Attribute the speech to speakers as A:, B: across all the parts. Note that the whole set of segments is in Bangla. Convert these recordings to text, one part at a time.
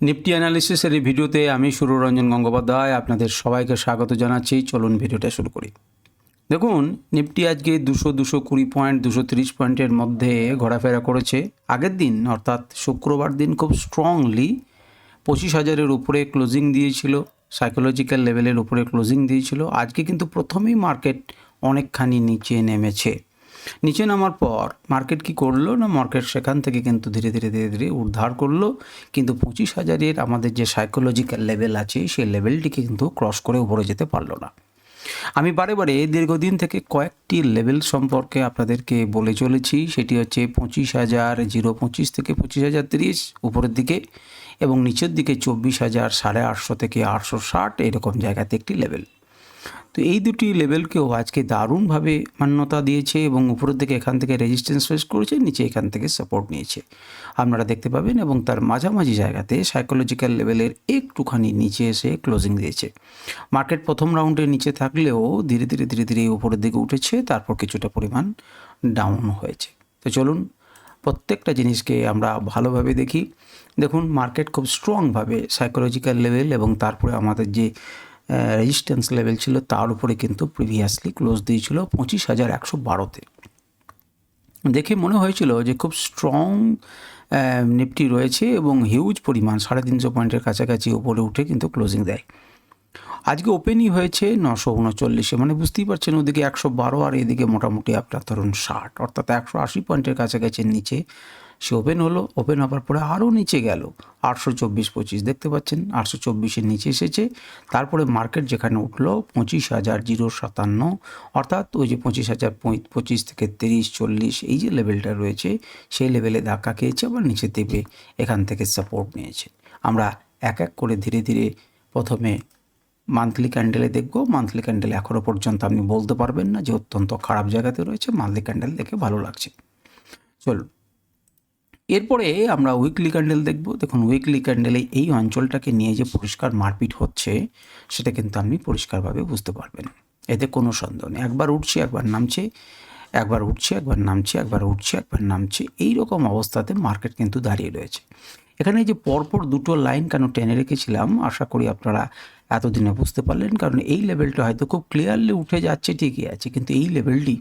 A: নিফটি অ্যানালিসিসের এই ভিডিওতে আমি সুররঞ্জন গঙ্গোপাধ্যায় আপনাদের সবাইকে স্বাগত জানাচ্ছি। চলুন ভিডিওটা শুরু করি। দেখুন, নিফটি আজকে দুশো দুশো কুড়ি পয়েন্ট, দুশো তিরিশ পয়েন্টের মধ্যে ঘোরাফেরা করেছে। আগের দিন, অর্থাৎ শুক্রবার দিন, খুব স্ট্রংলি পঁচিশ হাজারের উপরে ক্লোজিং দিয়েছিল সাইকোলজিক্যাল লেভেলের উপরে ক্লোজিং দিয়েছিল। আজকে কিন্তু প্রথমেই মার্কেট অনেকখানি নিচে নেমেছে। নিচে নামার পর মার্কেট কি করল না মার্কেট সেখান থেকে কিন্তু ধীরে ধীরে ধীরে ধীরে উদ্ধার করল। কিন্তু পঁচিশ হাজারের আমাদের যে সাইকোলজিক্যাল লেভেল আছে, সেই লেভেলটিকে কিন্তু ক্রস করে উপরে যেতে পারল না। আমি বারে বারে দীর্ঘদিন থেকে কয়েকটি লেভেল সম্পর্কে আপনাদেরকে বলে চলেছি। সেটি হচ্ছে পঁচিশ হাজার জিরো পঁচিশ থেকে পঁচিশ হাজার তিরিশ উপরের দিকে এবং নিচের দিকে চব্বিশ হাজার সাড়ে আটশো থেকে আটশো ষাট এরকম জায়গাতে একটি লেভেল তো এই দুটি লেভেলকেও আজকে দারুণভাবে মান্যতা দিয়েছে এবং উপরের দিকে এখান থেকে রেজিস্ট্যান্স ফেস করেছে, নিচে এখান থেকে সাপোর্ট নিয়েছে। আপনারা দেখতে পাবেন এবং তার মাঝামাঝি জায়গাতে সাইকোলজিক্যাল লেভেলের একটুখানি নিচে এসে ক্লোজিং দিয়েছে। মার্কেট প্রথম রাউন্ডে নিচে থাকলেও ধীরে ধীরে ধীরে ধীরে উপরের দিকে উঠেছে, তারপর কিছুটা পরিমাণ ডাউন হয়েছে। তো চলুন প্রত্যেকটা জিনিসকে আমরা ভালোভাবে দেখি। দেখুন মার্কেট খুব স্ট্রংভাবে সাইকোলজিক্যাল লেভেল এবং তারপরে আমাদের যে রেজিস্ট্যান্স লেভেল ছিল, তার উপরে কিন্তু প্রিভিয়াসলি ক্লোজ দিয়েছিল পঁচিশ হাজার একশো বারোতে। দেখে মনে হয়েছিল যে খুব স্ট্রং নিফটি রয়েছে এবং হিউজ পরিমাণ, সাড়ে তিনশো পয়েন্টের কাছাকাছি উপরে উঠে কিন্তু ক্লোজিং দেয়। আজকে ওপেনই হয়েছে নশো উনচল্লিশে মানে বুঝতেই পারছেন ওদিকে একশো বারো আর এদিকে মোটামুটি আপনার ধরুন ষাট, অর্থাৎ একশো আশি পয়েন্টের কাছাকাছি নিচে সে ওপেন হলো ওপেন হওয়ার পরে আরও নিচে গেল, আটশো চব্বিশ পঁচিশ, দেখতে পাচ্ছেন? আটশো চব্বিশের নিচে এসেছে। তারপরে মার্কেট যেখানে উঠল, পঁচিশ হাজার জিরো সাতান্ন, অর্থাৎ ওই যে পঁচিশ হাজার পঁচিশ থেকে তিরিশ, চল্লিশ, এই যে লেভেলটা রয়েছে, সেই লেভেলে ধাক্কা খেয়েছে, আবার নিচে দেবে এখান থেকে সাপোর্ট নিয়েছে। আমরা এক এক করে ধীরে ধীরে প্রথমে মান্থলি ক্যান্ডেলে দেখব। মান্থলি ক্যান্ডেল এখনও পর্যন্ত আপনি বলতে পারবেন না যে অত্যন্ত খারাপ জায়গাতে রয়েছে। মান্থলি ক্যান্ডেল দেখে ভালো লাগছে। চলুন। এরপরে আমরা উইকলি ক্যান্ডেল দেখব। দেখুন উইকলি ক্যান্ডেলে এই অঞ্চলটাকে নিয়ে যে পরিষ্কার মারপিট হচ্ছে, সেটা কিন্তু আপনি পরিষ্কারভাবে বুঝতে পারবেন। এতে কোনো সন্দেহ নেই। একবার উঠছে, একবার নামছে, একবার উঠছে, একবার নামছে, একবার উঠছে, একবার নামছে এই রকম অবস্থাতে মার্কেট কিন্তু দাঁড়িয়ে রয়েছে। এখানে যে পরপর দুটো লাইন কেন টেনে রেখেছিলাম, আশা করি আপনারা এতদিনে বুঝতে পারলেন, কারণ এই লেভেলটা হয়তো খুব ক্লিয়ারলি উঠে যাচ্ছে, ঠিকই আছে, কিন্তু এই লেভেলটি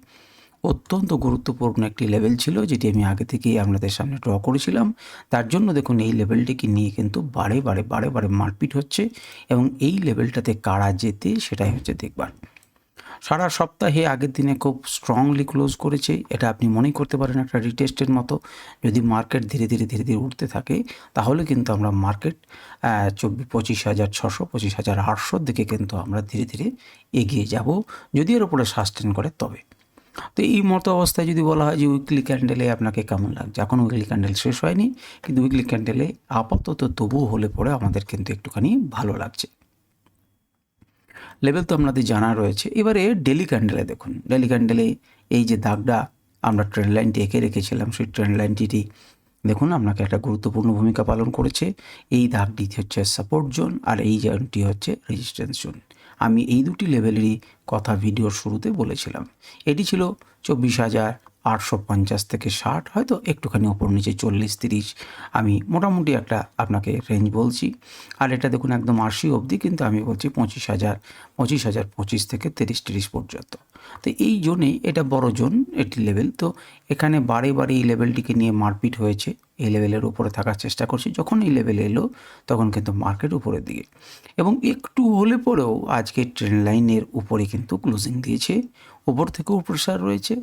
A: অত্যন্ত গুরুত্বপূর্ণ একটি লেভেল ছিল, যেটি আমি আগে থেকেই আপনাদের সামনে ড্র করেছিলাম। তার জন্য দেখুন, এই লেভেলটিকে নিয়ে কিন্তু বারে বারে বারে বারে মারপিট হচ্ছে এবং এই লেভেলটাতে কারা যেতে সেটাই হচ্ছে দেখবার। সারা সপ্তাহে আগের দিনে খুব স্ট্রংলি ক্লোজ করেছে। এটা আপনি মনে করতে পারেন একটা রিটেস্টের মতো। যদি মার্কেট ধীরে ধীরে ধীরে ধীরে উঠতে থাকে, তাহলে কিন্তু আমরা মার্কেট চব্বিশ, পঁচিশ হাজার, ছশো, পঁচিশ হাজার, আটশোর দিকে কিন্তু আমরা ধীরে ধীরে এগিয়ে যাব। যদি এর উপরে সাস্টেন করে, তবে। তো এই মতো অবস্থায় যদি বলা হয় যে উইকলি ক্যান্ডেলে আপনাকে কেমন লাগছে? এখন উইকলি ক্যান্ডেল শেষ হয়নি, কিন্তু উইকলি ক্যান্ডেলে আপাতত তবুও হলে পরে আমাদের কিন্তু একটুখানি ভালো লাগছে। লেভেল তো আপনাদের জানা রয়েছে। এবারে ডেলি ক্যান্ডেলে দেখুন। ডেলি ক্যান্ডেলে এই যে দাগটা আমরা ট্রেন লাইনটি এঁকে রেখেছিলাম, সেই ট্রেন লাইনটি দেখুন, আপনাকে একটা গুরুত্বপূর্ণ ভূমিকা পালন করেছে। এই দাগটি হচ্ছে সাপোর্ট জোন আর এই জোনটি হচ্ছে রেজিস্ট্যান্স জোন আমি এই দুটি লেভেলেরই কথা ভিডিওর শুরুতে বলেছিলাম। এটি ছিল চব্বিশ হাজার আটশো পঞ্চাশ থেকে ষাট, হয়তো একটুখানি ওপর নিচে চল্লিশ, তিরিশ। আমি মোটামুটি একটা আপনাকে রেঞ্জ বলছি। আর এটা দেখুন একদম আশি অবধি, কিন্তু আমি বলছি পঁচিশ হাজার পঁচিশ হাজার পঁচিশ থেকে তিরিশ তিরিশ পর্যন্ত। তো এই জোনে এটা বড় জোন একটি লেভেল তো এখানে বারে বারে এই লেভেলটিকে নিয়ে মারপিট হয়েছে। এই লেভেলের উপরে থাকার চেষ্টা করছি। যখন এই লেভেলে এলো, তখন কিন্তু মার্কেট উপরের দিকে। এবং একটু হলে পরেও আজকে ট্রেন লাইনের উপরে কিন্তু ক্লোজিং দিয়েছে। উপর থেকেও প্রেশার রয়েছে।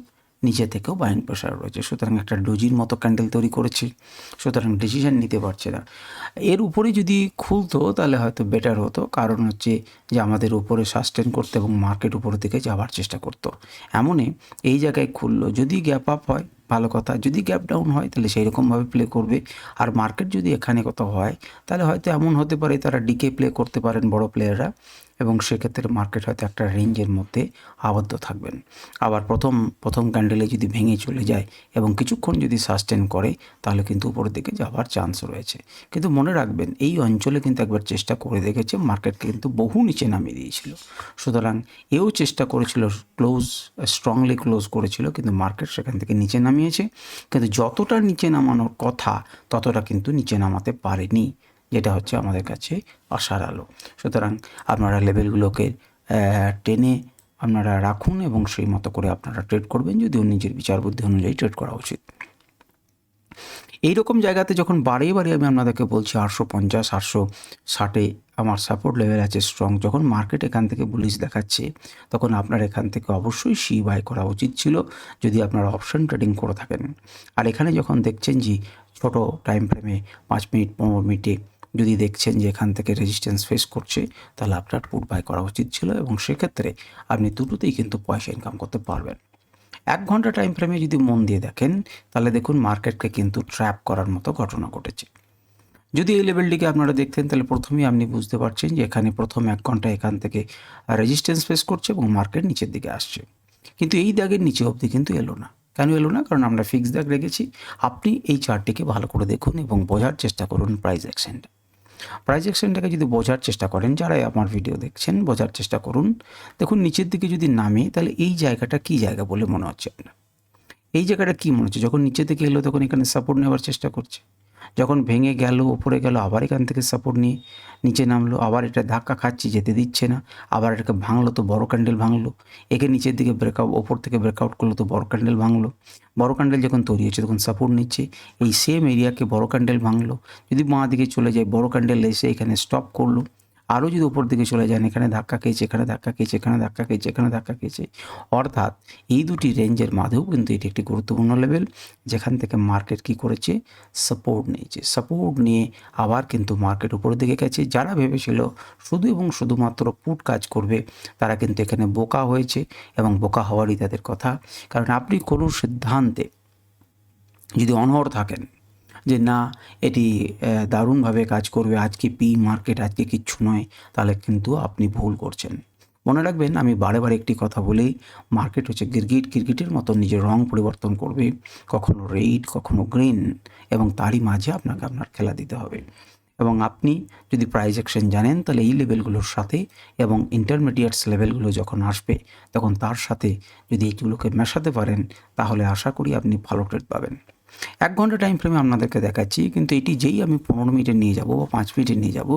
A: নিচে থেকেও বাইং প্রেশার রয়েছে। সুতরাং একটা ডোজির মতো ক্যান্ডেল তৈরি করেছে। সুতরাং ডিসিশন নিতে পারছে না। এর উপরে যদি খুলতো, তাহলে হয়তো বেটার হতো। কারণ হচ্ছে যে আমাদের উপরে সাস্টেন করতে এবং মার্কেট উপর দিকে যাওয়ার চেষ্টা করতো। এমনই এই জায়গায় খুললো। যদি গ্যাপ আপ হয়, ভালো কথা। যদি গ্যাপ ডাউন হয়, তাহলে সেই রকমভাবে প্লে করবে। আর মার্কেট যদি এখানে কোথাও হয়, তাহলে হয়তো এমন হতে পারে, তারা ডিকে প্লে করতে পারেন বড় প্লেয়াররা এবং সেক্ষেত্রে মার্কেট হয়তো একটা রেঞ্জের মধ্যে আবদ্ধ থাকবেন। আবার প্রথম প্রথম ক্যান্ডেলে যদি ভেঙে চলে যায় এবং কিছুক্ষণ যদি সাস্টেন করে, তাহলে কিন্তু উপরের দিকে যাওয়ার চান্স রয়েছে। কিন্তু মনে রাখবেন, এই অঞ্চলে কিন্তু একবার চেষ্টা করে দেখেছে মার্কেটকে কিন্তু বহু নিচে নামিয়ে দিয়েছিল। সুতরাং এও চেষ্টা করেছিল ক্লোজ স্ট্রংলি ক্লোজ করেছিল, কিন্তু মার্কেট সেখান থেকে নিচে নামিয়েছে। কিন্তু যতটা নিচে নামানোর কথা, ততটা কিন্তু নিচে নামাতে পারেনি। যেটা হচ্ছে আমাদের কাছে আশার আলো। সুতরাং আপনারা লেভেলগুলোকে টেনে আপনারা রাখুন এবং সেই মতো করে আপনারা ট্রেড করবেন যদিও নিজের বিচার বুদ্ধি অনুযায়ী ট্রেড করা উচিত। এই রকম জায়গাতে যখন বারে বারে আমি আপনাদেরকে বলছি আটশো পঞ্চাশ, আটশো ষাটে আমার সাপোর্ট লেভেল আছে স্ট্রং যখন মার্কেট এখান থেকে বুলিশ দেখাচ্ছে, তখন আপনার এখান থেকে অবশ্যই সি বাই করা উচিত ছিল যদি আপনারা অপশন ট্রেডিং করে থাকেন। আর এখানে যখন দেখছেন যে ছোট টাইম ফ্রেমে পাঁচ মিনিট, পনেরো মিনিটে যদি দেখছেন যে এখান থেকে রেজিস্ট্যান্স ফেস করছে, তাহলে আপনার পুট বাই করা উচিত ছিল এবং সেক্ষেত্রে আপনি দুটোতেই কিন্তু পয়সা ইনকাম করতে পারবেন। এক ঘণ্টা টাইম ফ্রেমে যদি মন দিয়ে দেখেন, তাহলে দেখুন মার্কেটকে কিন্তু ট্র্যাপ করার মতো ঘটনা ঘটেছে। যদি এই লেভেলটিকে আপনারা দেখতেন, তাহলে প্রথমেই আপনি বুঝতে পারছেন যে এখানে প্রথম এক ঘণ্টা এখান থেকে রেজিস্ট্যান্স ফেস করছে এবং মার্কেট নিচের দিকে আসছে। কিন্তু এই দাগের নিচে অবধি কিন্তু এলো না। কেন এলো না? কারণ আমরা ফিক্স দাগ রেখেছি। আপনি এই চার্টটিকে ভালো করে দেখুন এবং বোঝার চেষ্টা করুন প্রাইস অ্যাকশনটা প্রাইস অ্যাকশনটাকে যদি বোঝার চেষ্টা করেন যারাই আমার ভিডিও দেখছেন, বোঝার চেষ্টা করুন। দেখুন, নিচের দিকে যদি নামে, তাহলে এই জায়গাটা কি জায়গা বলে মনে হচ্ছে আপনার? এই জায়গাটা কি মনে হচ্ছে? যখন নিচে থেকে এলো, তখন এখানে সাপোর্ট নেওয়ার চেষ্টা করছে। যখন ভেঙে গেল উপরে গেল, আবার এখান থেকে সাপোর্ট নিয়ে নিচে নামলো, আবার এটা ধাক্কা খাচ্ছি, যেতে দিচ্ছে না, আবার এটাকে ভাঙলো তো বড় ক্যান্ডেল ভাঙলো, একে নিচের দিকে ব্রেকআউট ওপর থেকে ব্রেকআউট করল তো বড় ক্যান্ডেল ভাঙলো, বড় ক্যান্ডেল যখন তৈরি হচ্ছে তখন সাপোর্ট নিচ্ছে, এই সেম এরিয়াকে বড় ক্যান্ডেল ভাঙলো, যদি বাঁ দিকে চলে যায়, বড় ক্যান্ডেল এসে এখানে স্টপ করল আরও যদি উপর দিকে চলে যান, এখানে ধাক্কা খেয়েছে, এখানে ধাক্কা খেয়েছে, এখানে ধাক্কা খেয়েছে, এখানে ধাক্কা খেয়েছে। অর্থাৎ এই দুটি রেঞ্জের মাঝেও কিন্তু এটি একটি গুরুত্বপূর্ণ লেভেল, যেখান থেকে মার্কেট কি করেছে? সাপোর্ট নিয়েছে। সাপোর্ট নিয়ে আবার কিন্তু মার্কেট উপরের দিকে গেছে। যারা ভেবেছিল শুধু এবং শুধুমাত্র পুট কাজ করবে, তারা কিন্তু এখানে বোকা হয়েছে এবং বোকা হওয়ারই তাদের কথা। কারণ আপনি কোনো সিদ্ধান্তে যদি অনহর থাকেন যে না, এটি দারুণভাবে কাজ করবে, আজকে পি মার্কেট, আজকে কিচ্ছু নয়, তাহলে কিন্তু আপনি ভুল করছেন। মনে রাখবেন, আমি বারে বারে একটি কথা বলি, মার্কেট হচ্ছে গিরগিট গিরগিটের মতো নিজের রং পরিবর্তন করবে, কখনো রেড, কখনো গ্রিন, এবং তারই মাঝে আপনাকে আপনার খেলা দিতে হবে। এবং আপনি যদি প্রাইজ অ্যাকশন জানেন, তাহলে এই লেভেলগুলোর সাথে এবং ইন্টারমিডিয়েটস লেভেলগুলো যখন আসবে, তখন তার সাথে যদি এইগুলোকে মেশাতে পারেন, তাহলে আশা করি আপনি ভালো ট্রেড পাবেন। এক ঘণ্টা টাইম ফ্রেমে আপনাদেরকে দেখাচ্ছি, কিন্তু এটি যেই আমি পনেরো মিনিটে নিয়ে যাব বা পাঁচ মিনিটে নিয়ে যাব,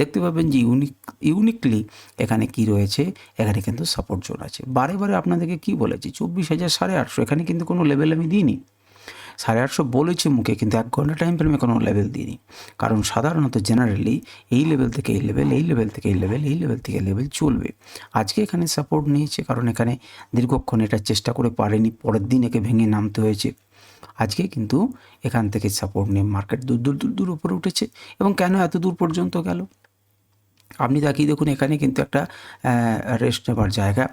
A: দেখতে পাবেন যে ইউনিক ইউনিকলি এখানে কি রয়েছে, এখানে কিন্তু সাপোর্ট জোন আছে। বারে বারে আপনাদেরকে কি বলেছি, চব্বিশ হাজার সাড়ে আটশো, এখানে কিন্তু কোনো লেভেল আমি দিইনি। সাড়ে আটশো বলেছি মুখে, কিন্তু এক ঘণ্টা টাইম ফ্রেমে কোনো লেভেল দিইনি। কারণ সাধারণত জেনারেলি এই লেভেল থেকে এই লেভেল এই লেভেল থেকে এই লেভেল এই লেভেল থেকে লেভেল চলবে। আজকে এখানে সাপোর্ট নিয়েছে, কারণ এখানে দীর্ঘক্ষণ এটা চেষ্টা করে পারেনি, পরের দিন একে ভেঙে নামতে হয়েছে। আজকে কিন্তু এখান থেকে সাপোর্ট নিয়ে মার্কেট দূর দূর দূর দূর উপরে উঠেছে এবং কেন এত দূর পর্যন্ত গেল? আপনি তাকিয়ে দেখুন, এখানে কিন্তু একটা রেস্ট নেবার জায়গা।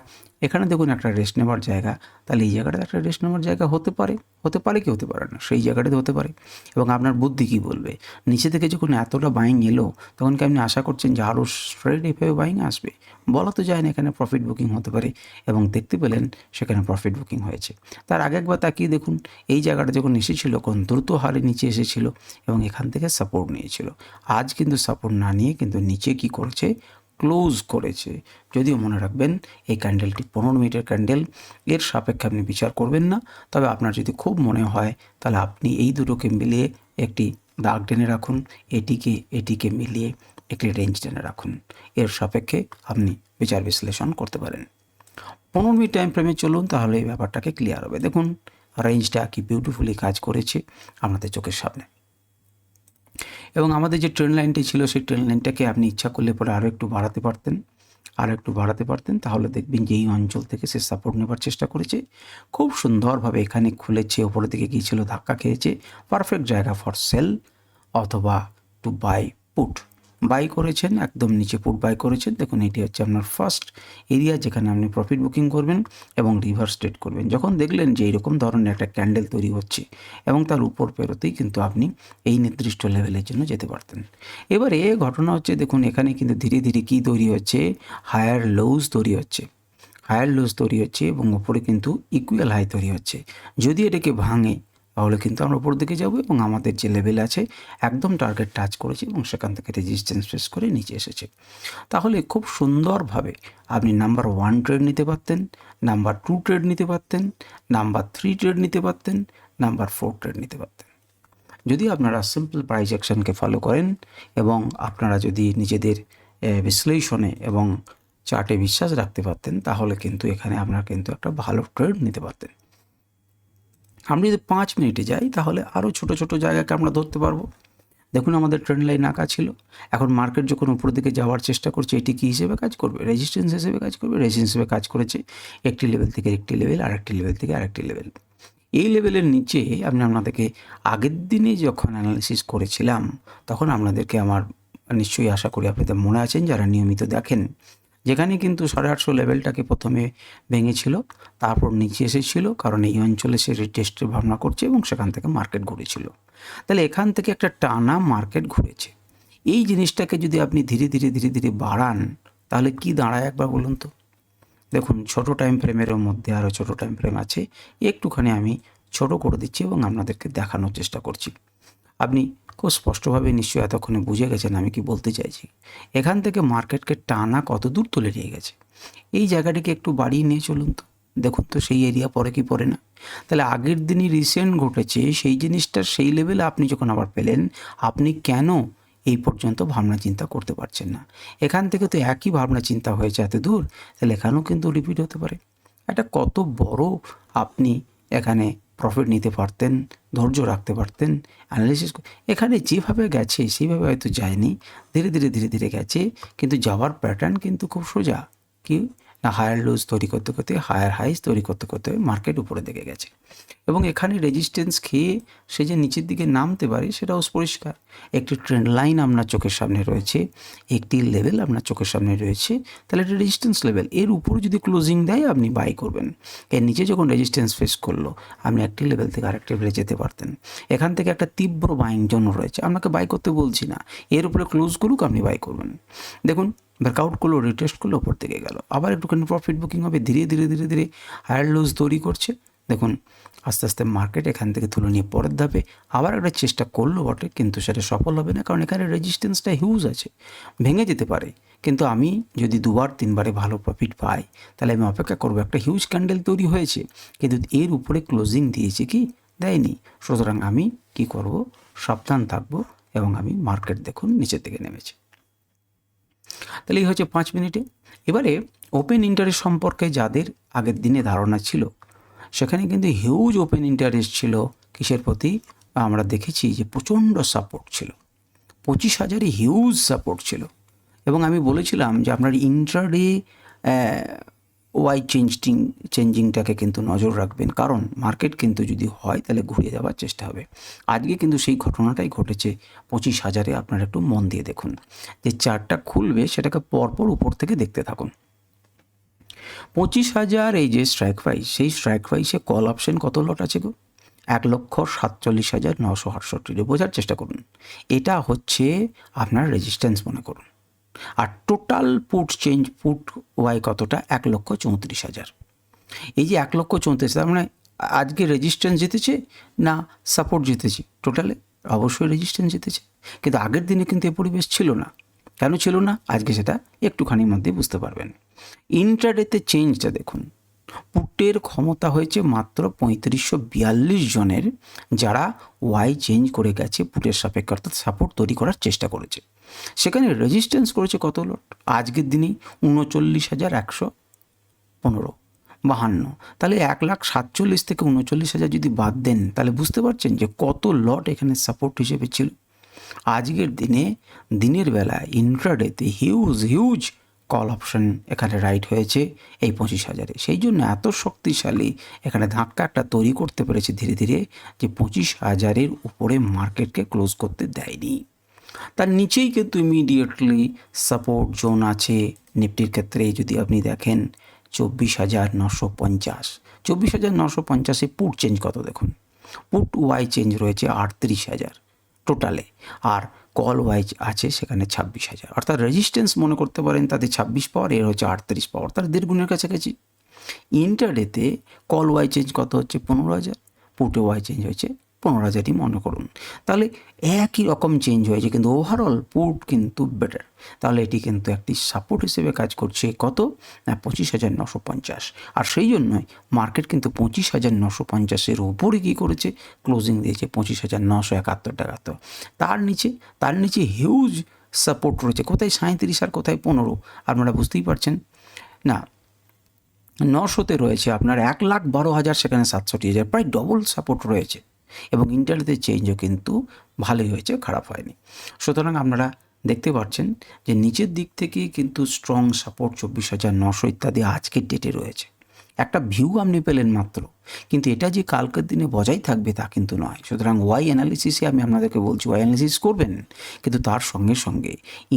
A: এখানে দেখুন একটা রেস্ট নেবার জায়গা। তাহলে এই জায়গাটা একটা রেস্ট নেবার জায়গা হতে পারে হতে পারে কি হতে পারে না, সেই জায়গাটাতে হতে পারে। এবং আপনার বুদ্ধি কী বলবে? নিচে থেকে যখন এতটা বাইং এলো, তখন কি আপনি আশা করছেন যে আরও স্ট্রেট এভাবে বাইং আসবে? বলা তো যায় না এখানে প্রফিট বুকিং হতে পারে এবং দেখতে পেলেন সেখানে প্রফিট বুকিং হয়েছে। তার আগে একবার তাকিয়ে দেখুন, এই জায়গাটা যখন এসেছিল, কোন দ্রুত হারে নিচে এসেছিল এবং এখান থেকে সাপোর্ট নিয়েছিল। আজ কিন্তু সাপোর্ট না নিয়ে কিন্তু নিচে কি করেছে ক্লোজ করেছে। যদিও মনে রাখবেন, এই ক্যান্ডেলটি পনেরো মিনিটের ক্যান্ডেল, এর সাপেক্ষে আপনি বিচার করবেন না। তবে আপনার যদি খুব মনে হয়, তাহলে আপনি এই দুটোকে মিলিয়ে একটি দাগ টেনে রাখুন, এটিকে এটিকে মিলিয়ে একটি রেঞ্জ টেনে রাখুন। এর সাপেক্ষে আপনি বিচার বিশ্লেষণ করতে পারেন। পনেরো মিনিট টাইম ফ্রেমে চলুন, তাহলে এই ব্যাপারটাকে ক্লিয়ার হবে। দেখুন রেঞ্জটা কি বিউটিফুলি কাজ করেছে আমাদের চোখের সামনে। এবং আমাদের যে ট্রেন লাইনটি ছিল, সেই ট্রেন লাইনটাকে আপনি ইচ্ছা করলে পরে আরও একটু বাড়াতে পারতেন। আরও একটু বাড়াতে পারতেন, তাহলে দেখবেন যে এই অঞ্চল থেকে সে সাপোর্ট নেবার চেষ্টা করেছে। খুব সুন্দরভাবে এখানে খুলেছে, ওপরের দিকে গিয়েছিল, ধাক্কা খেয়েছে। পারফেক্ট জায়গা ফর সেল অথবা টু বাই পুট বাই করেছেন, একদম নিচে পুট বাই করেছেন। দেখুন, এটি হচ্ছে আপনার ফার্স্ট এরিয়া যেখানে আপনি প্রফিট বুকিং করবেন এবং রিভার্স ট্রেড করবেন। যখন দেখলেন যে এরকম ধরনের একটা ক্যান্ডেল তৈরি হচ্ছে এবং তার উপর পেরোতেই কিন্তু আপনি এই নির্দিষ্ট লেভেলের জন্য যেতে পারতেন। এবারে ঘটনা হচ্ছে, দেখুন, এখানে কিন্তু ধীরে ধীরে কী তৈরি হচ্ছে? হায়ার লোজ তৈরি হচ্ছে। হায়ার লোজ তৈরি হচ্ছে এবং ওপরে কিন্তু ইকুয়াল হাই তৈরি হচ্ছে। যদি এটাকে ভাঙে তাহলে কিন্তু আমরা উপর দিকে যাব এবং আমাদের যে লেভেল আছে, একদম টার্গেট টাচ করেছি এবং সেখান থেকে রেজিস্ট্যান্স ফেস করে নিচে এসেছে। তাহলে খুব সুন্দরভাবে আপনি নাম্বার ওয়ান ট্রেড নিতে পারতেন নাম্বার টু ট্রেড নিতে পারতেন নাম্বার থ্রি ট্রেড নিতে পারতেন নাম্বার ফোর ট্রেড নিতে পারতেন। যদি আপনারা সিম্পল প্রাইস অ্যাকশনকে ফলো করেন এবং আপনারা যদি নিজেদের বিশ্লেষণে এবং চার্টে বিশ্বাস রাখতে পারতেন, তাহলে কিন্তু এখানে আপনারা কিন্তু একটা ভালো ট্রেড নিতে পারতেন। আমরা যদি পাঁচ মিনিটে যাই, তাহলে আরও ছোট ছোট জায়গাকে আমরা ধরতে পারব। দেখুন, আমাদের ট্রেন লাইন আঁকা ছিল। এখন মার্কেট যখন উপর দিকে যাওয়ার চেষ্টা করছে, এটি কী হিসেবে কাজ করবে? রেজিস্ট্যান্স হিসেবে কাজ করবে? রেজিস্ট্যান্স হিসেবে কাজ করেছে। একটি লেভেল থেকে একটি লেভেল আরেকটি লেভেল থেকে আরেকটি লেভেল এই লেভেলের নিচে আমি আপনাদেরকে আগের দিনে যখন অ্যানালিসিস করেছিলাম, তখন আপনাদেরকে আমার, নিশ্চয়ই আশা করি আপনাদের মনে আছেন, যারা নিয়মিত দেখেন যেখানে কিন্তু সাড়ে আটশো লেভেলটাকে প্রথমে ভেঙেছিল, তারপর নিচে এসেছিল, কারণ এই অঞ্চলে সে রিটেস্টের ভাবনা করছে এবং সেখান থেকে মার্কেট ঘুরেছিল। তাহলে এখান থেকে একটা টানা মার্কেট ঘুরেছে। এই জিনিসটাকে যদি আপনি ধীরে ধীরে ধীরে ধীরে বাড়ান, তাহলে কি দাঁড়ায় একবার বলুন তো? দেখুন, ছোট টাইম ফ্রেমেরও মধ্যে আরও ছোট টাইম ফ্রেম আছে। একটুখানি আমি ছোট করে দিচ্ছি এবং আপনাদেরকে দেখানোর চেষ্টা করছি। আপনি খুব স্পষ্টভাবে নিশ্চয়ই এতক্ষণে বুঝে গেছেন আমি কি বলতে চাইছি। এখান থেকে মার্কেটকে টানা কত দূর তুলে নিয়ে গেছে? এই জায়গাটিকে একটু বাড়িয়ে নিয়ে চলুন তো। দেখুন তো, সেই এরিয়া পরে কি পড়ে না? তাহলে আগের দিনই রিসেন্ট ঘটেছে, সেই জিনিসটা সেই লেভেলে আপনি যখন আবার পেলেন, আপনি কেন এই পর্যন্ত ভাবনা চিন্তা করতে পারছেন না? এখান থেকে তো একই ভাবনা চিন্তা হয়েছে এত দূর, তাহলে এখানেও কিন্তু রিপিট হতে পারে। এটা কত বড় আপনি এখানে প্রফিট নিতে পারতেন, ধৈর্য রাখতে পারতেন অ্যানালিসিস এখানে যেভাবে গেছে, সেইভাবে হয়তো যায়নি, ধীরে ধীরে ধীরে ধীরে গেছে, কিন্তু যাওয়ার প্যাটার্ন কিন্তু খুব সোজা। কি? হায়ার লোজ তৈরি করতে করতে হায়ার হাইস তৈরি করতে করতে মার্কেট উপরে দিকে গেছে। এবং এখানে রেজিস্ট্যান্স খেয়ে সে যে নিচের দিকে নামতে পারে, সেটাও পরিষ্কার। একটি ট্রেন্ড লাইন আপনার চোখের সামনে রয়েছে, একটি লেভেল আপনার চোখের সামনে রয়েছে, তাহলে এটা রেজিস্ট্যান্স লেভেল এর উপরে যদি ক্লোজিং দেয়, আপনি বাই করবেন। এর নিচে যখন রেজিস্ট্যান্স ফেস করল, আপনি একটি লেভেল থেকে আরেকটি লেভেলে যেতে পারতেন। এখান থেকে একটা তীব্র বাইং জন্য রয়েছে। আপনাকে বাই করতে বলছি না। এর উপরে ক্লোজ করুক, আপনি বাই করবেন। দেখুন ব্রেকআউট করল রিটেস্ট করল ওপর থেকে গেল। আবার একটুখানি প্রফিট বুকিং হবে, ধীরে ধীরে ধীরে ধীরে হায়ার লোজ তৈরি করছে। দেখুন, আস্তে আস্তে মার্কেট এখান থেকে তুলে নিয়ে পরের ধাপে আবার একটা চেষ্টা করল বটে, কিন্তু সেটা সফল হবে না, কারণ এখানে রেজিস্ট্যান্সটা হিউজ আছে। ভেঙে যেতে পারে, কিন্তু আমি যদি দুবার, তিনবারে ভালো প্রফিট পাই, তাহলে আমি অপেক্ষা করব, একটা হিউজ ক্যান্ডেল তৈরি হয়েছে। কিন্তু এর উপরে ক্লোজিং দিয়েছে কি? দেয়নি। সুতরাং আমি কি করব? সাবধান থাকব এবং আমি মার্কেট দেখুন নিচের দিকে নেমেছে। তাহলে এই হচ্ছে পাঁচ মিনিটে। এবারে ওপেন ইন্টারেস্ট সম্পর্কে যাদের আগের দিনে ধারণা ছিল, সেখানে কিন্তু হিউজ ওপেন ইন্টারেস্ট ছিল কিসের প্রতি? আমরা দেখেছি যে প্রচণ্ড সাপোর্ট ছিল। পঁচিশ হাজারে হিউজ সাপোর্ট ছিল। এবং আমি বলেছিলাম যে আপনার ইন্ট্রাডে ওয়াই চেঞ্জিং চেঞ্জিংটাকে কিন্তু নজর রাখবেন। কারণ মার্কেট কিন্তু যদি হয়, তাহলে ঘুরিয়ে যাওয়ার চেষ্টা হবে। আজকে কিন্তু সেই ঘটনাটাই ঘটেছে পঁচিশ হাজারে। আপনারা একটু মন দিয়ে দেখুন। যে চারটা খুলবে, সেটাকে পরপর উপর থেকে দেখতে থাকুন। পঁচিশ হাজার, এই যে স্ট্রাইক প্রাইস সেই স্ট্রাইক প্রাইসে কল অপশন কত লট আছে গো? এক লক্ষ সাতচল্লিশ হাজার নশো আটষট্টি বোঝার চেষ্টা করুন। এটা হচ্ছে আপনার রেজিস্ট্যান্স মনে করুন। আর total put change put OI কতটা? এক লক্ষ চৌত্রিশ হাজার। এই যে এক লক্ষ চৌত্রিশ তার মানে আজকে রেজিস্ট্যান্স জিতেছে না সাপোর্ট জিতেছে? টোটালে অবশ্যই রেজিস্ট্যান্স জিতেছে। কিন্তু আগের দিনে কিন্তু এ পরিবেশ ছিল না। কেন ছিল না? আজকে সেটা একটুখানির মধ্যে বুঝতে পারবেন। ইন্টারডেতে চেঞ্জটা দেখুন। পুটের ক্ষমতা হয়েছে মাত্র পঁয়ত্রিশশো বিয়াল্লিশ জনের, যারা ওয়াই চেঞ্জ করে গেছে পুটের সাপেক্ষে, অর্থাৎ সাপোর্ট তৈরি করার চেষ্টা করেছে। সেখানে রেজিস্ট্যান্স করেছে কত লট আজকের দিনেই উনচল্লিশ হাজার একশো পনেরো, বাহান্ন। তাহলে এক লাখ সাতচল্লিশ থেকে উনচল্লিশ হাজার যদি বাদ দেন, তাহলে বুঝতে পারছেন যে কত লট এখানে সাপোর্ট হিসেবে ছিল। আজকের দিনে, দিনের বেলা ইন্ট্রাডেতে হিউজ হিউজ কল অপশন এখানে রাইট হয়েছে এই পঁচিশ হাজারে। সেই জন্য এত শক্তিশালী এখানে ধাক্কা একটা তৈরি করতে পেরেছে ধীরে ধীরে যে পঁচিশ হাজারের উপরে মার্কেটকে ক্লোজ করতে দেয়নি। তার নিচেই কিন্তু ইমিডিয়েটলি সাপোর্ট জোন আছে। নিফটির ক্ষেত্রে যদি আপনি দেখেন চব্বিশ হাজার নশো পঞ্চাশ। চব্বিশ হাজার নশো পঞ্চাশে পুট চেঞ্জ কত দেখুন? পুট ওয়াই চেঞ্জ রয়েছে আটত্রিশ হাজার টোটালে আর কল ওয়াইজ আছে, সেখানে ছাব্বিশ হাজার। অর্থাৎ রেজিস্ট্যান্স মনে করতে পারেন তাদের ছাব্বিশ পাওয়ার এর হচ্ছে আটত্রিশ পাওয়ার তার দেড় গুণের কাছাকাছি ইন্টারডেতে কল ওয়াই চেঞ্জ কত হচ্ছে? পনেরো হাজার। পুটে ওয়াই চেঞ্জ হয়েছে পনেরো হাজারই মনে করুন, তাহলে একই রকম চেঞ্জ হয়েছে, কিন্তু ওভারঅল পুট কিন্তু বেটার তাহলে এটি কিন্তু একটি সাপোর্ট হিসেবে কাজ করছে কত? না, পঁচিশ হাজার নশো পঞ্চাশ। আর সেই জন্যই মার্কেট কিন্তু পঁচিশ হাজার নশো পঞ্চাশের ওপরে কী করেছে? ক্লোজিং দিয়েছে পঁচিশ হাজার নশো একাত্তর টাকা। তো তার নিচে তার নিচে হিউজ সাপোর্ট রয়েছে। কোথায়? সাঁত্রিশ আর কোথায়? পনেরো। আপনারা বুঝতেই পারছেন? না, নশোতে রয়েছে আপনার এক লাখ বারো হাজার, সেখানে সাতষট্টি হাজার, প্রায় ডবল সাপোর্ট রয়েছে। এবং ইন্টারনেটের চেঞ্জও কিন্তু ভালোই হয়েছে, খারাপ হয়নি। সুতরাং আপনারা দেখতে পাচ্ছেন যে নিচের দিক থেকে কিন্তু স্ট্রং সাপোর্ট চব্বিশ হাজার নশো ইত্যাদি আজকের ডেটে রয়েছে। একটা ভিউ আপনি পেলেন মাত্র। কিন্তু এটা যে কালকের দিনে বজায় থাকবে তা কিন্তু নয়। সুতরাং ওয়াই অ্যানালিসিসে আমি আপনাদেরকে বলছি ওয়াই অ্যানালিসিস করবেন, কিন্তু তার সঙ্গে সঙ্গে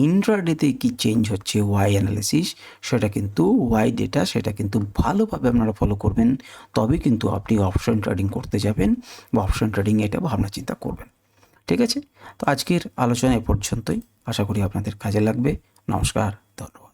A: ইন্ট্রাডেতে কী চেঞ্জ হচ্ছে ওয়াই অ্যানালিসিস সেটা কিন্তু ওয়াই ডেটা সেটা কিন্তু ভালোভাবে আপনারা ফলো করবেন। তবে কিন্তু আপনি অপশন ট্রেডিং করতে যাবেন বা অপশন ট্রেডিং এটা ভাবনা চিন্তা করবেন। ঠিক আছে? তো আজকের আলোচনা এ পর্যন্তই। আশা করি আপনাদের কাজে লাগবে। নমস্কার, ধন্যবাদ।